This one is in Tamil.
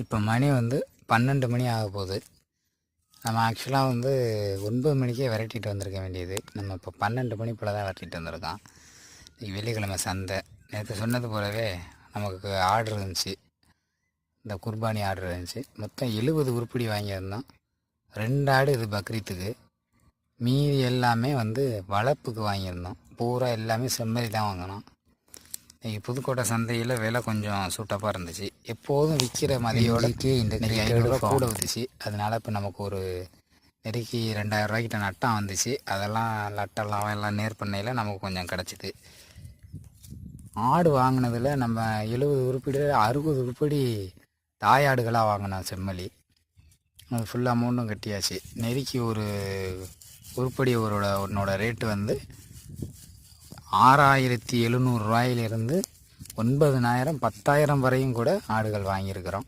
இப்போ மணி வந்து பன்னெண்டு மணி ஆக போகுது. நம்ம ஆக்சுவலாக வந்து ஒன்பது மணிக்கே விரட்டிட்டு வந்திருக்க வேண்டியது. நம்ம இப்போ பன்னெண்டு மணி போல் தான் விரட்டிட்டு வந்திருக்கோம். இன்றைக்கி வெள்ளிக்கிழமை சந்தை. நேற்று சொன்னது போலவே நமக்கு ஆர்டர் இருந்துச்சு. இந்த குர்பானி ஆர்டர் இருந்துச்சு. மொத்தம் எழுபது உருப்படி வாங்கியிருந்தோம். ரெண்டு ஆடு இது பக்ரீத்துக்கு. மீதி எல்லாமே வந்து வளர்ப்புக்கு வாங்கியிருந்தோம். பூரா எல்லாமே செம்மறி தான் வாங்கினோம். இன்னைக்கு புதுக்கோட்டை சந்தையில் விலை கொஞ்சம் சூட்டப்பாக இருந்துச்சு. எப்போதும் விற்கிற மதியோட இன்னைக்கு ஐநூறுரூவா கூட வந்துச்சு. அதனால இப்போ நமக்கு ஒரு நெருக்கி ரெண்டாயிரம் ரூபாய்க்கிட்ட நட்டம் வந்துச்சு. அதெல்லாம் லட்டெல்லாம் எல்லாம் நேர் பண்ணையில் நமக்கு கொஞ்சம் கிடச்சிது. ஆடு வாங்கினதில் நம்ம எழுபது உருப்படி அறுபது உருப்படி தாயாடுகளாக வாங்கினோம் செம்மலி. அது ஃபுல் அமௌண்ட்டும் கட்டியாச்சு. நெருக்கி ஒரு உருப்படி ஒரோட ஒன்னோட ரேட்டு வந்து ஆறாயிரத்தி எழுநூறுவாயிலிருந்து ஒன்பதனாயிரம் பத்தாயிரம் வரையும் கூட ஆடுகள் வாங்கியிருக்கிறோம்.